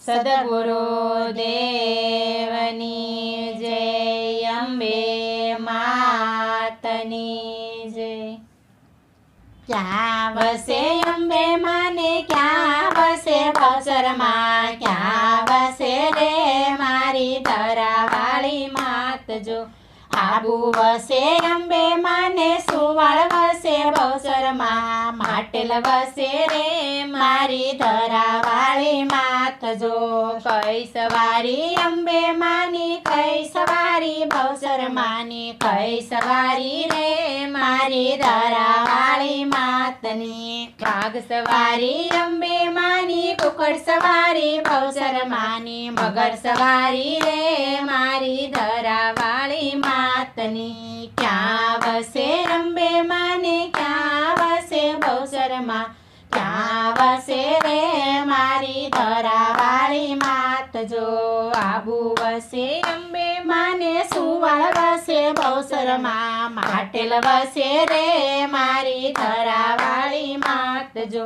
સદગુરુ દેવની જય અંબે માતની જય ક્યાં વસે અંબે માને ક્યાં વસે ભવસરમાં ક્યાં વસે રે મારી ધરાવાળી માત જો આબુ વસે, અંબે માને, સુવાળ વસે ભવસરમાં માટલ વસે રે, મારી ધરાવાળી માત જો કઈ સવારી, અંબે માની કઈ સવારી ભવસર માની કઈ સવારી રે, મારી ધરાવાળી માતની વાઘ સવારી અંબે માની કુકડ સવારી ભવસર માની, મગર સવારી રે મારી ધરાવાળી માતની. ક્યાં વસે અંબે માને, ક્યાં વસે ભવસરમાં ક્યાં વસે રે મારી ધરાવાળી માત. જો આબુ વસે અંબે માને ભવસરમાં માટેલ વસે રે, મારી ધરાવાળી માત જો.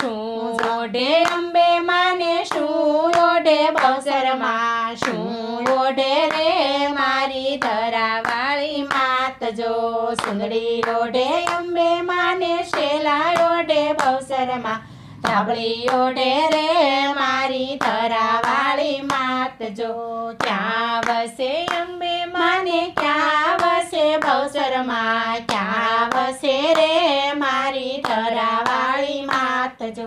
શું ઓઢે અંબે માને, શું ઓઢે ભવસરમાં શું ઓઢે રે, મારી ધરાવાળી માત જો. સુંદડી ઓઢે અંબે માને, શેલા ઓઢે બસરમાં? ધાબળી ઓઢે રે, મારી ધરાવાળી માત જો. વસે અંબે માને, ક્યાં વસે ભવસરમાં ક્યાં વસે રે મારી ધરાવાળી માત જો.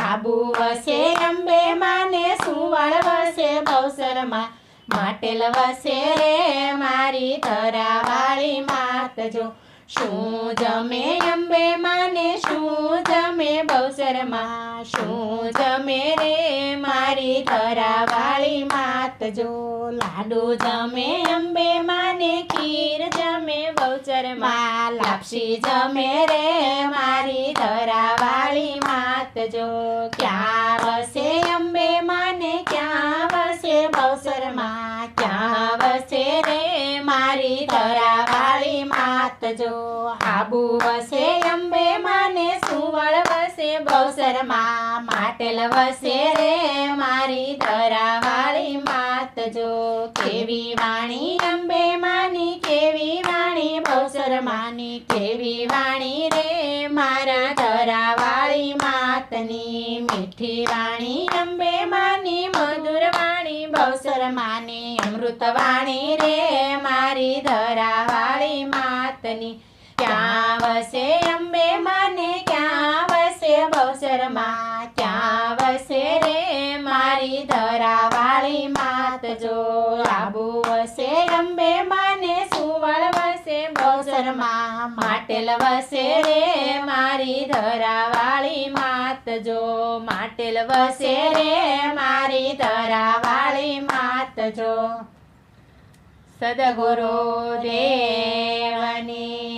આબુ વસે અંબે માને સુવાળ વસે ભવસરમાં માટેલ વસે રે મારી ધરાવાળી માત જો. શું જમે અંબે માને, શું જમે ભવસરમાં શું જમે રે મારી ધરાવાળી માત? જો લાડુ જમે અંબે માને, ખીર જમે ભવસરમાં લાપસી જમે રે મારી ધરાવાળી માત? જો ક્યાં વસે અંબે માને ક્યાં વસે ભવસરમાં ક્યાં વસે રે મારી ધરાવાળી માત જો આબુ વસે, અંબે માને, સુવળ વસે ભવસરમાં માટલ વસે રે, મારી ધરાવાળી માત જો. કેવી વાણી, અંબે માની, કેવી વાણી ભવસર માની કેવી વાણી રે, મારા ધરાવાળી માતની મીઠી વાણી, અંબે માની, મધુર વાણી ભવસર માની અમૃત વાણી રે, મારી ધરાવાળી માતની ક્યાં વસે અંબે માને, ક્યાં વસે ભવસરમાં ક્યાં વસે રે મારી ધરાવાળી માત. જો આબુ વસે અંબે માને, સુવળ વસે ભવસરમાં માટેલ વસે રે મારી ધરાવાળી માત. જો માટેલ વસે રે મારી ધરાવાળી માત. જો સદગુરુ દેવની.